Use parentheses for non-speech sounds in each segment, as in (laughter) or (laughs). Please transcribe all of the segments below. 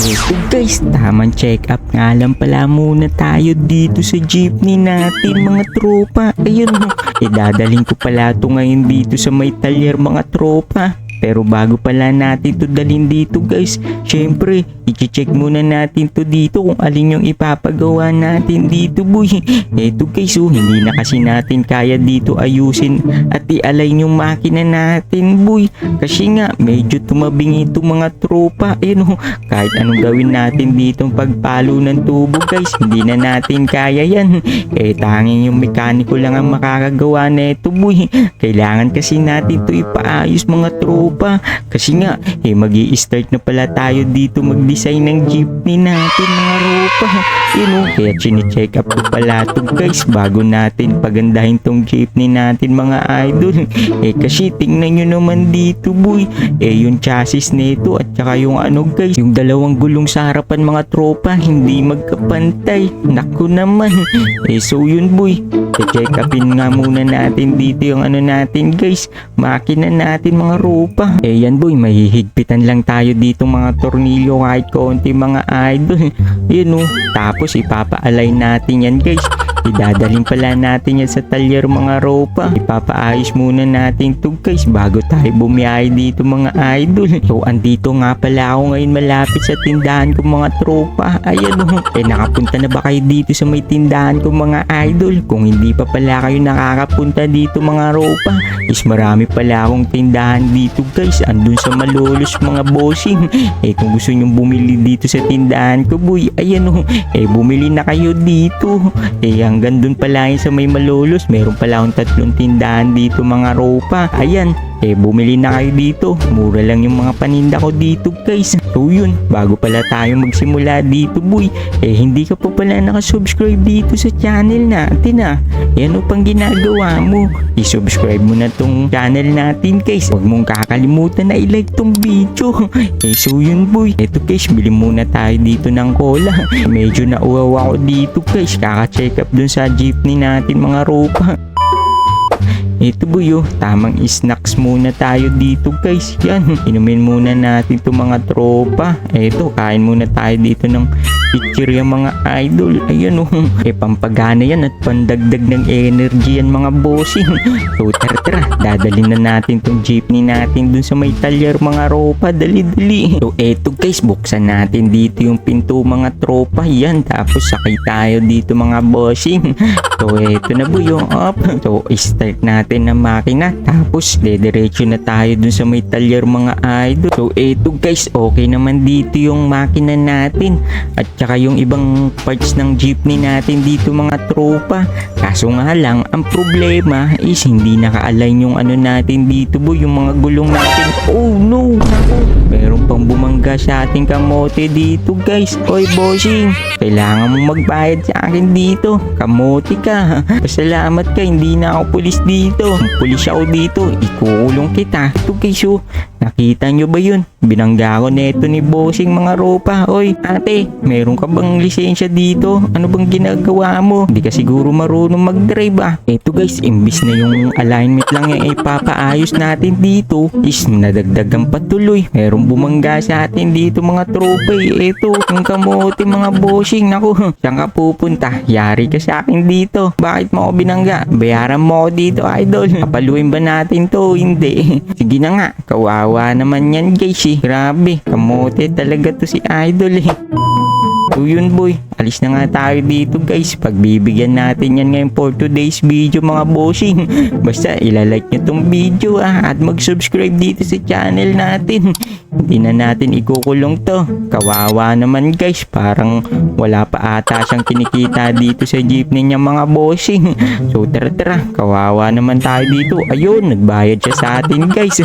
Eto guys, tamang check up nga lang pala muna tayo dito sa jeepney natin mga tropa. Ayun, (laughs) idadaling ko pala to ngayon dito sa may talyer mga tropa. Pero bago pala natin to dalhin dito guys, syempre, i-check muna natin to dito kung alin yung ipapagawa natin dito boy. (laughs) Eto guys, oh, hindi na kasi natin kaya dito ayusin at i-align yung makina natin boy. Kasi nga, medyo tumabing ito mga tropa. (laughs) Ayun oh, kahit anong gawin natin dito pagpalo ng tubo guys, hindi na natin kaya yan. (laughs) Eh, tanging yung mekaniko lang ang makakagawa na ito boy. Kailangan kasi natin to ipaayos mga tropa. Kasi nga, eh, mag start na pala tayo dito mag-design ng jeepney natin mga tropa. Yun oh, kaya chine-check up ko pala to guys bago natin pagandahin tong jeepney natin mga idol. (laughs) Eh kasi tingnan nyo naman dito boy. Eh yung chassis nito at saka yung ano guys, yung dalawang gulong sa harapan mga tropa hindi magkapantay. Naku naman. (laughs) Eh so yun boy. check upin nga muna natin dito yung ano natin guys. Makina natin mga ropa. Eh yan boy, mahihigpitan lang tayo dito mga tornilyo kahit konti mga idol. (laughs) Yun oh. Tapos ipapa-align natin yan guys. Idadaling pala natin yan sa talyer mga ropa. Ipapaayos muna natin to guys bago tayo bumiyahe dito mga idol. So andito nga pala ako ngayon malapit sa tindahan ko mga tropa. Ayan o. Eh nakapunta na ba kayo dito sa may tindahan ko mga idol? Kung hindi pa pala kayo nakakapunta dito mga ropa, is marami pala akong tindahan dito guys. Andun sa malolos mga bossing. (laughs) Eh kung gusto nyong bumili dito sa tindahan ko boy, ayan o. Eh bumili na kayo dito. Eh hanggang dun pala yun sa may malolos, meron pala akong tatlong tindahan dito mga ropa. Ayan, eh bumili na kayo dito. Mura lang yung mga paninda ko dito guys. So yun, bago pala tayo magsimula dito boy, eh hindi ka pa pala nakasubscribe dito sa channel natin ah. Yan o pang ginagawa mo. I-subscribe mo na tong channel natin guys. Huwag mong kakalimutan na i-like tong video. (laughs) Eh so yun boy, eto guys, bili muna tayo dito ng cola. (laughs) Medyo nauwaw ako dito guys, kaka-check up dun sa jeepney natin mga ropa. (laughs) Ito buyo, tamang snacks muna tayo dito guys. Yan, inumin muna natin itong mga tropa. Ito, kain muna tayo dito ng chichirya mga idol. Ayan oh, (laughs) eh pampagana yan at pandagdag ng energy yan mga bossing. (laughs) So tara tara, dadalhin na natin tong jeepney natin dun sa may talyer mga ropa. Dali dali. So eto guys, buksan natin dito yung pinto mga tropa. Yan, tapos sakay tayo dito mga bossing. (laughs) So eto na buyo, up. So start natin ang makina. Tapos dediretso na tayo dun sa may talyer mga idol. So eto guys, okay naman dito yung makina natin. At tsaka yung ibang parts ng jeepney natin dito mga tropa. Kaso nga lang, ang problema is hindi naka-align yung ano natin dito boy, yung mga gulong natin. Oh no, naku, meron pang bumangga sa ating kamote dito guys. Oy bossing, kailangan mo magbayad sa akin dito. Kamote ka. (laughs) Pasalamat ka, hindi na ako pulis dito. Pulis ako dito, ikukulong kita. Ito guys oh, nakita nyo ba yun? Binangga ko neto ni bossing mga ropa. Oy, ate, meron ka bang lisensya dito? Ano bang ginagawa mo? Hindi ka siguro marunong mag-drive ah. Eto guys, imbis na yung alignment lang yung ipapaayos natin dito, is nadagdagan patuloy. Meron bumangga sa atin dito mga tropa eh. Eto, yung kamote mga bossing. Naku, (laughs) saan ka pupunta? Yari ka sa akin dito. Bakit mo ako binangga? Bayaran mo ako dito, idol. Kapaluin ba natin to? Hindi. (laughs) Sige na nga, kawawa naman yan guys eh. Grabe, kamote talaga to si idol eh. So yun boy, alis na nga tayo dito guys. Pagbibigyan natin yan ngayon for today's video mga bossing. (laughs) Basta ilalike nyo tong video ah at mag-subscribe dito sa channel natin. (laughs) Hindi na natin ikukulong to. Kawawa naman guys, parang wala pa ata siyang kinikita dito sa jeepney niya mga bossing. (laughs) So tara tara, kawawa naman tayo dito. Ayun, nagbayad siya sa atin guys.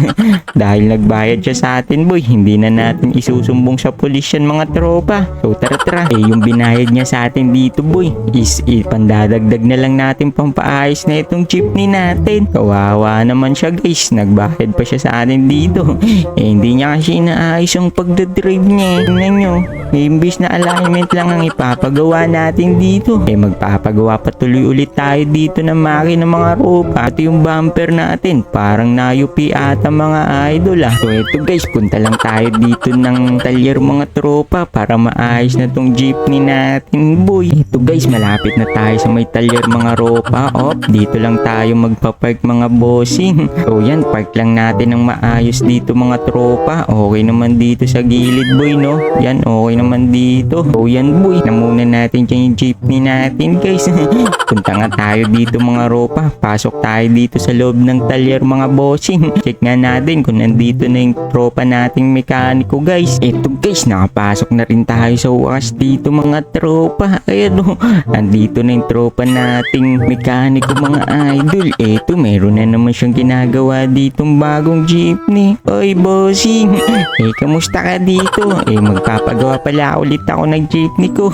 Dahil nagbayad siya sa atin boy, hindi na natin isusumbong sa pulis mga tropa. So tara tara, eh yung binayad niya sa atin dito boy, is ipandadagdag na lang natin pampaayos na itong jeepney natin. Kawawa naman siya guys, nagbayad pa siya sa atin dito. (laughs) Eh hindi niya kasi inaayos yung pagdadrive niya. eh. Tingnan nyo, imbis na alignment lang ang ipapagawa natin dito. Eh magpapagawa pa tuloy ulit tayo dito ng makina mga ropa. At yung bumper natin, parang nayupi ata mga idol ah. So eto guys, punta lang tayo dito ng talyer mga tropa para maayos na tong jeepney natin boy. Ito guys, malapit na tayo sa may talyer mga ropa. Op, dito lang tayo magpapark mga bossing. (laughs) So yan, park lang natin ng maayos dito mga tropa. Okay naman dito sa gilid boy no. Yan, okay naman dito. So yan boy, namuna natin dyan yung jeepney natin guys. (laughs) Punta nga tayo dito mga ropa. Pasok tayo dito sa loob ng talyer mga bossing. (laughs) Check nga natin kung nandito na yung tropa nating mekaniko guys. Ito guys, nakapasok na rin tayo sa wakas dito mga tropa. Ayan o, andito na yung tropa nating mekaniko mga idol. Ito, meron na naman siyang ginagawa ditong bagong jeepney. Oy bossing, eh kamusta ka dito? Eh magpapagawa pala ulit ako ng jeepney ko.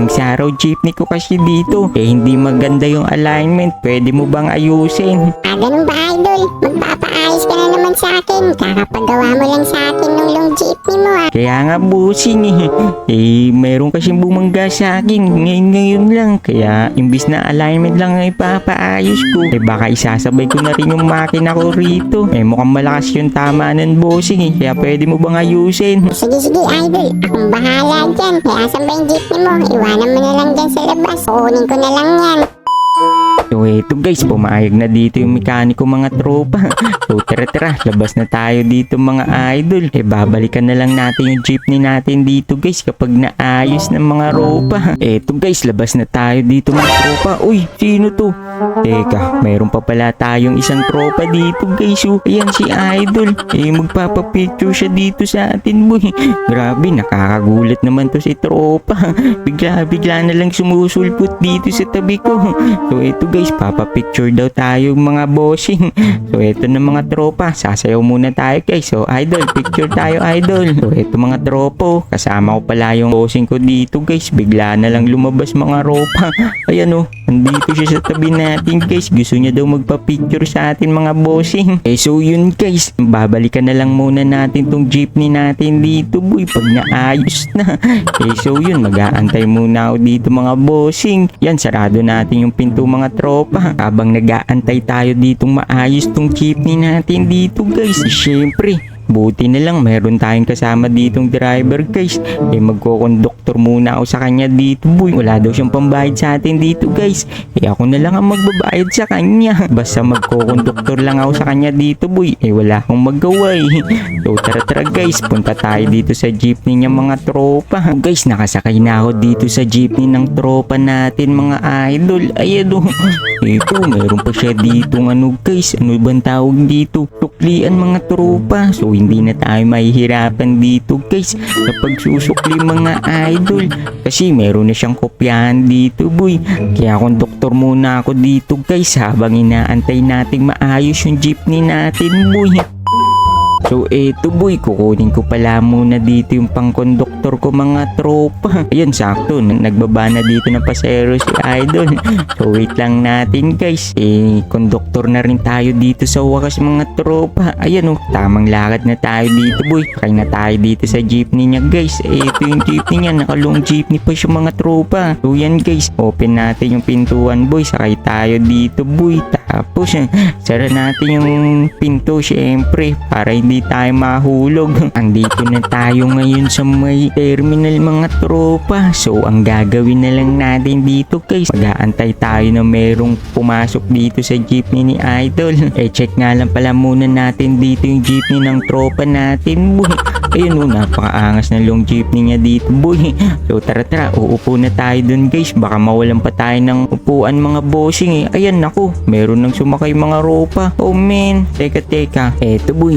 Yung sa araw jeepney ko kasi dito, eh hindi maganda yung alignment. Pwede mo bang ayusin? Ah, ganun ba, idol? Magpapaayos ka na naman sa akin. Kakapagawa mo lang sa akin nung long jeepney mo, ah. Kaya nga bossing (laughs) eh. Eh, meron kasing bumangga sa akin ngayon ngayon lang. Kaya imbis na alignment lang ang ipapaayos ko. Eh baka isasabay ko na rin yung makina ko rito. Eh mukhang malakas yung tama ng bossing eh. Kaya pwede mo bang ayusin? Sige, sige, idol. Akong bahala dyan. Kaya asan ba yung jeepney mo? Iwanan mo na lang dyan sa labas. Kukunin ko na lang yan. So eto guys, pumayag na dito yung mekaniko mga tropa. (laughs) So tara tara, labas na tayo dito mga idol. Eh babalikan na lang natin yung jeepney natin dito guys kapag naayos ng mga ropa. (laughs) Eto guys, labas na tayo dito mga tropa. Uy, sino to? Teka, mayroon pa pala tayong isang tropa dito guys. Oh, ayan si idol. Eh magpapapicture siya dito sa atin boy. (laughs) Grabe, nakakagulat naman to si tropa. Bigla-bigla na lang sumusulpot dito sa tabi ko. So eto guys, papapicture daw tayo mga bossing. (laughs) So eto na mga tropa, sasayaw muna tayo guys. So idol, picture tayo idol. So eto mga tropo, kasama ko pala yung bossing ko dito guys. Bigla na lang lumabas mga ropa. (laughs) Ayan oh, andito siya sa tabi natin guys. Gusto niya daw magpa-picture sa atin mga bossing. Eh so yun guys, babalikan na lang muna natin tong jeepney natin dito boy. Pag naayos na. (laughs) Eh so yun, mag-aantay muna ako dito mga bossing. Yan, sarado natin yung pinto mga tropa. Habang nag-aantay tayo ditong maayos tong jeepney natin dito guys. Siyempre, Buti na lang meron tayong kasama ditong driver guys. Eh magkokonduktor muna ako sa kanya dito boy. Wala daw siyang pambayad sa atin dito guys. Eh ako na lang ang magbabayad sa kanya. (laughs) Basta magkokonduktor lang ako sa kanya dito boy. Eh wala akong magawa eh. (laughs) So tara tara guys, punta tayo dito sa jeepney niya mga tropa. (laughs) Guys, nakasakay na ako dito sa jeepney ng tropa natin mga idol. Ayan oh. Ito, meron pa siya dito ano guys. Ano bang tawag dito? Tuklian mga tropa. So hindi na tayo mahihirapan dito guys sa pagsusukli mga idol. Kasi meron na siyang kopyahan dito boy. Kaya konduktor muna ako dito guys habang inaantay nating maayos yung jeepney natin boy. So eto boy, kukunin ko pala muna dito yung pangkonduktor ko mga tropa. (laughs) Ayun, sakto, n- nagbaba na dito ng pasero si Idol. (laughs) So wait lang natin guys. Eh, konduktor na rin tayo dito sa wakas mga tropa. Ayan oh, tamang lakad na tayo dito boy. Sakay na tayo dito sa jeepney niya guys. Eh, ito yung jeepney niya, nakalong jeepney pa siya mga tropa. So yan guys, open natin yung pintuan boy. Sakay tayo dito boy. Tapos, eh, (laughs) sara natin yung pinto syempre para hindi tayo mahulog. (laughs) Andito na tayo ngayon sa may terminal mga tropa. So, ang gagawin na lang natin dito guys, mag-aantay tayo na merong pumasok dito sa jeepney ni Idol. (laughs) Eh, check nga lang pala muna natin dito yung jeepney ng tropa natin, boy. (laughs) Ayun oh, napakaangas ng long jeepney niya dito, boy. So, tara tara, uupo na tayo dun guys. Baka mawalan pa tayo ng upuan mga bossing eh. Ayan, naku, meron nang sumakay mga ropa. Oh man, teka teka. Eto boy,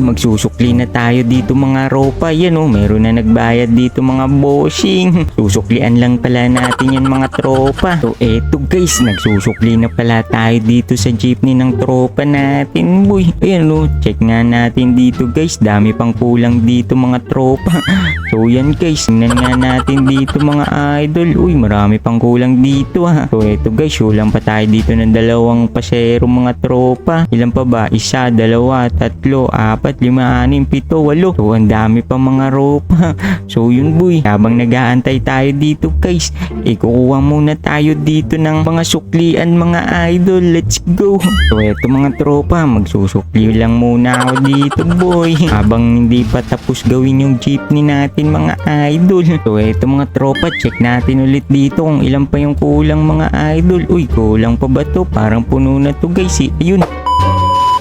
magsusukli na tayo dito mga ropa. Yan oh, meron na nagbayad dito mga bossing. (laughs) Susuklian lang pala natin yan mga tropa. So eto guys, nagsusukli na pala tayo dito sa jeepney ng tropa natin boy. Ayan oh, check nga natin dito guys. Dami pang kulang dito mga tropa. (laughs) So yan guys, tingnan nga natin dito mga idol. Uy, marami pang kulang dito ha. So eto guys, kulang pa tayo dito ng dalawang pasero mga tropa. Ilan pa ba? Isa, dalawa, tatlo, apat, lima, anim, pito, walo. So ang dami pa mga ropa. (laughs) So yun boy, habang nag-aantay tayo dito guys, ikukuha muna tayo dito ng mga suklian mga idol. Let's go. (laughs) So eto mga tropa, magsusukli lang muna ako dito boy. (laughs) Habang hindi pa tapos gawin yung jeepney natin mga idol. So eto mga tropa, check natin ulit dito kung ilan pa yung kulang mga idol. Uy, kulang pa ba to? Parang puno na to guys. eh. Ayun,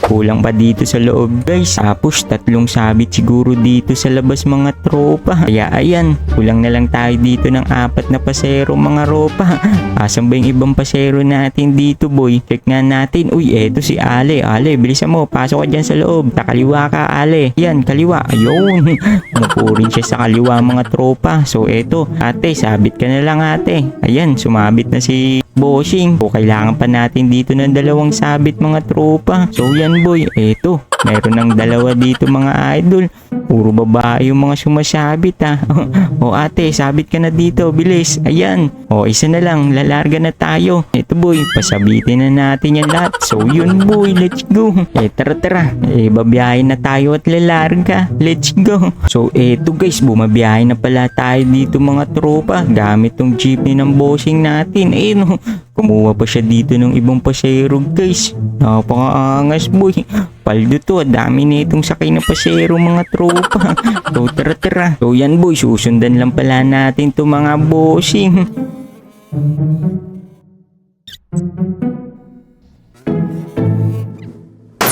Kulang pa dito sa loob guys. Tapos tatlong sabit siguro dito sa labas mga tropa. Kaya ayan, kulang na lang tayo dito ng apat na pasero mga ropa. (laughs) Asan ba yung ibang pasero natin dito boy? Check nga natin. Uy, eto si Ale. Ale, bilisan mo. Pasok ka dyan sa loob. Sa kaliwa ka Ale. Yan, kaliwa. Ayun. (laughs) Umupo rin siya sa kaliwa mga tropa. So eto, ate, sabit ka na lang ate. Ayan, sumabit na si Bossing. O kailangan pa natin dito ng dalawang sabit mga tropa. So yan boy, eto. Meron ng dalawa dito mga idol. Puro babae yung mga sumasabit ha. (laughs) o ate, sabit ka na dito, bilis. Ayan. O isa na lang, lalarga na tayo. Eto boy, pasabitin na natin yan lahat. So yun boy, let's go. Eh tara tara, eh babiyahin na tayo at lalarga. Let's go. So eto guys, bumabiyahin na pala tayo dito mga tropa. Gamit tong jeepney ng bossing natin. Eh no, kumuha pa siya dito ng ibang pasero guys. Napakaangas boy. Paldo to, dami na itong sakay na pasero mga tropa. (laughs) So tara tara. So yan boy, susundan lang pala natin to mga bossing.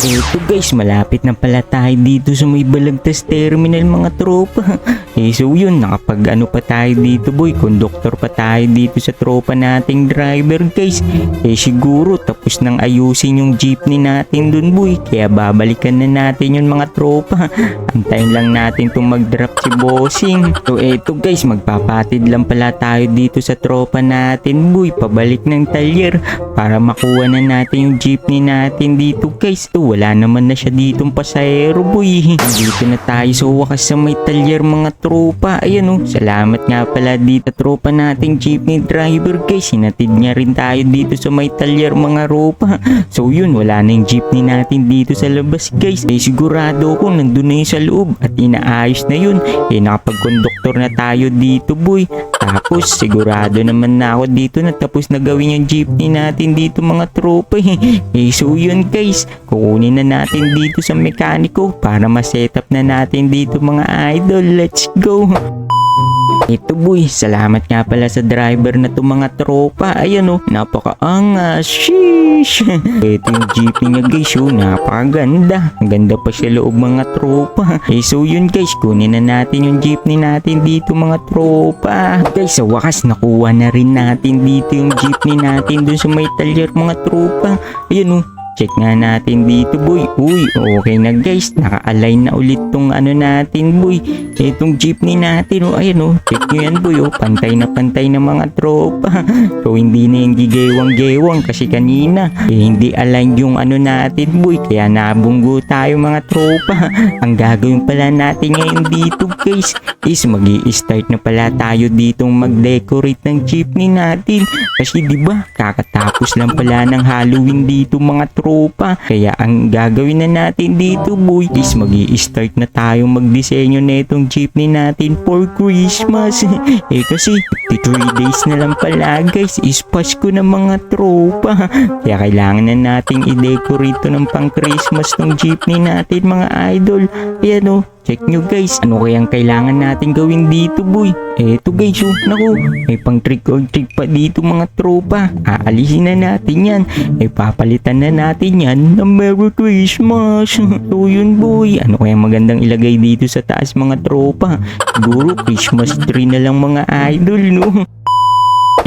Eto guys, malapit na pala tayo dito sa may Balagtas Terminal mga tropa. (laughs) Eh so yun, nakapag ano pa tayo dito boy, conductor pa tayo dito sa tropa nating driver guys. Eh siguro tapos nang ayusin yung jeepney natin dun boy, kaya babalikan na natin yung mga tropa. (laughs) Antayin lang natin itong mag-drop si bossing. So eto guys, magpapatid lang pala tayo dito sa tropa natin boy, pabalik ng talyer para makuha na natin yung jeepney natin dito guys. To, wala naman na siya ditong pasahero boy. Dito na tayo sa wakas sa may talyer mga tropa. Ayan oh, salamat nga pala dito tropa nating jeepney driver guys. Sinatid niya rin tayo dito sa may talyer mga ropa. (gasps) So yun, wala na yung jeepney natin dito sa labas guys. Eh sigurado ako nandun na yun sa loob at inaayos na yun. Eh nakapag-conductor na tayo dito boy. Tapos sigurado naman na ako dito na tapos na gawin yung jeepney natin dito mga tropa eh. Eh so yun guys, kukunin na natin dito sa mekaniko para ma-setup na natin dito mga idol. Let's go! Ito boy, salamat nga pala sa driver na to mga tropa. Ayan oh, napakaangas. Sheesh! (laughs) Ito yung jeepney niya guys oh, napakaganda. Ganda pa siya loob mga tropa. (laughs) Eh so yun guys, kunin na natin yung jeepney natin dito mga tropa. Guys, sa wakas nakuha na rin natin dito yung jeepney natin dun sa may talyer mga tropa. Ayan oh, Check nga natin dito boy. Uy, okay na guys. Naka-align na ulit tong ano natin boy. Itong jeepney natin. Oh, ayan oh. Check nyo yan boy. Oh. Pantay na pantay na mga tropa. (laughs) So hindi na yung gigewang-gewang kasi kanina. Eh, hindi align yung ano natin boy. Kaya nabunggo tayo mga tropa. (laughs) Ang gagawin pala natin ngayon dito guys is mag start na pala tayo ditong mag-decorate ng jeepney natin. Kasi di ba kakatapos lang pala ng Halloween dito mga tropa. Kaya ang gagawin na natin dito boy is mag start na tayo magdisenyo na itong jeepney natin for Christmas. (laughs) eh kasi 53 days na lang pala guys is Pasko na mga tropa. (laughs) Kaya kailangan na nating i-decorate to ng pang Christmas ng jeepney natin mga idol. Ayan o, check nyo guys. Ano kayang kailangan natin gawin dito boy? Eto guys oh, naku, may pang trick or treat pa dito mga tropa. Aalisin na natin yan. Eh papalitan na natin yan ng Merry Christmas. (laughs) so yun boy, ano kayang magandang ilagay dito sa taas mga tropa? Siguro Christmas tree na lang mga idol no? (laughs)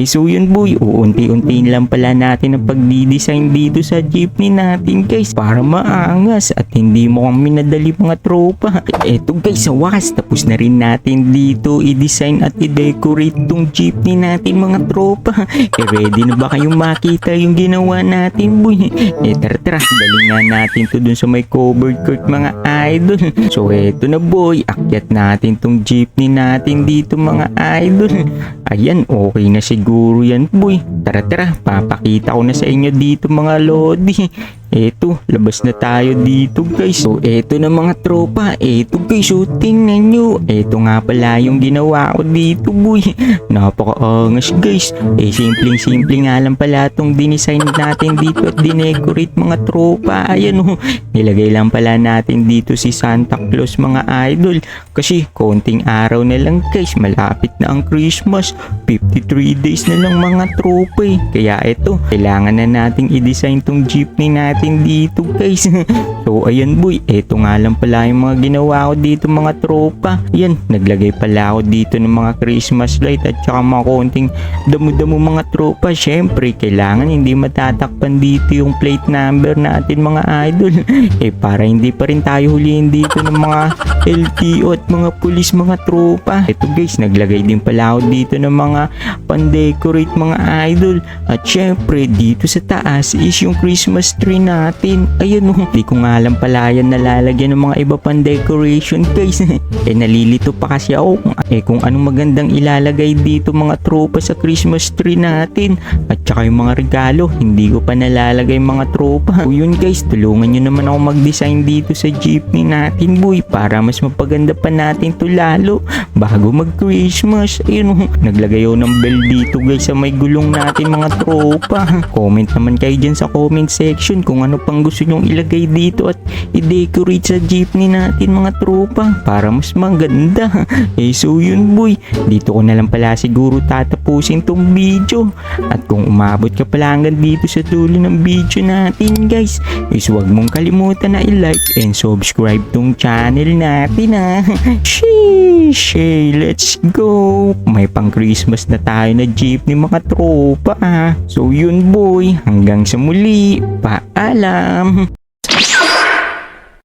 So yun boy, uunti-unti lang pala natin ang pagdi-design dito sa jeepney natin guys para maangas at hindi mo kami nadali mga tropa. Eto guys, sa wakas tapos na rin natin dito i-design at i-decorate tong jeepney natin mga tropa. (laughs) Eh ready na ba kayong makita yung ginawa natin boy? Eh tara tara, dali nga natin to dun sa may covered court mga idol. So eto na boy, akyat natin tong jeepney natin dito mga idol. Ayan, okay na siguro yan boy. Tara tara, papakita ko na sa inyo dito mga lodi. Eto, labas na tayo dito guys. So, eto na mga tropa. Eto guys, so tingnan nyo. Eto nga pala yung ginawa ko dito boy. (laughs) Napaka-angas guys. Eh, simpleng-simple nga lang pala itong dinesign natin dito at dinecorate mga tropa. Ayan oh, nilagay lang pala natin dito si Santa Claus mga idol. Kasi konting araw na lang guys, malapit na ang Christmas. 53 days na lang mga tropa eh. Kaya eto, kailangan na nating i-design tong jeepney natin dito guys. (laughs) so ayan boy, eto nga lang pala yung mga ginawa ko dito mga tropa. Yan, naglagay pala ako dito ng mga Christmas light at saka mga konting damo-damo mga tropa. Syempre, kailangan hindi matatakpan dito yung plate number natin mga idol. (laughs) eh para hindi pa rin tayo huliin dito ng mga LTO at mga pulis mga tropa. Ito guys, naglagay din pala ako dito ng mga pan-decorate mga idol. At syempre, dito sa taas is yung Christmas tree natin. Ayun oh, di ko nga alam pala yan nalalagyan ng mga iba pang decoration guys. (laughs) eh nalilito pa kasi ako kung, eh, kung anong magandang ilalagay dito mga tropa sa Christmas tree natin. At saka yung mga regalo, hindi ko pa nalalagay mga tropa. (laughs) So yun guys, tulungan nyo naman ako mag-design dito sa jeepney natin boy para mas mapaganda pa natin to lalo bago mag-Christmas. Ayun oh, naglagay ako ng bell dito guys sa may gulong natin mga tropa. (laughs) Comment naman kayo dyan sa comment section kung ano pang gusto nyong ilagay dito at i-decorate sa jeepney natin mga tropa para mas maganda. (laughs) Eh so yun boy, dito ko na lang pala siguro tatapusin tong video. At kung umabot ka pala hanggang dito sa dulo ng video natin guys, is huwag mong kalimutan na i-like and subscribe tong channel natin ha. (laughs) Sheesh! Hey, let's go! May pang Christmas na tayo na jeepney mga tropa ha. So yun boy, hanggang sa muli, paalam!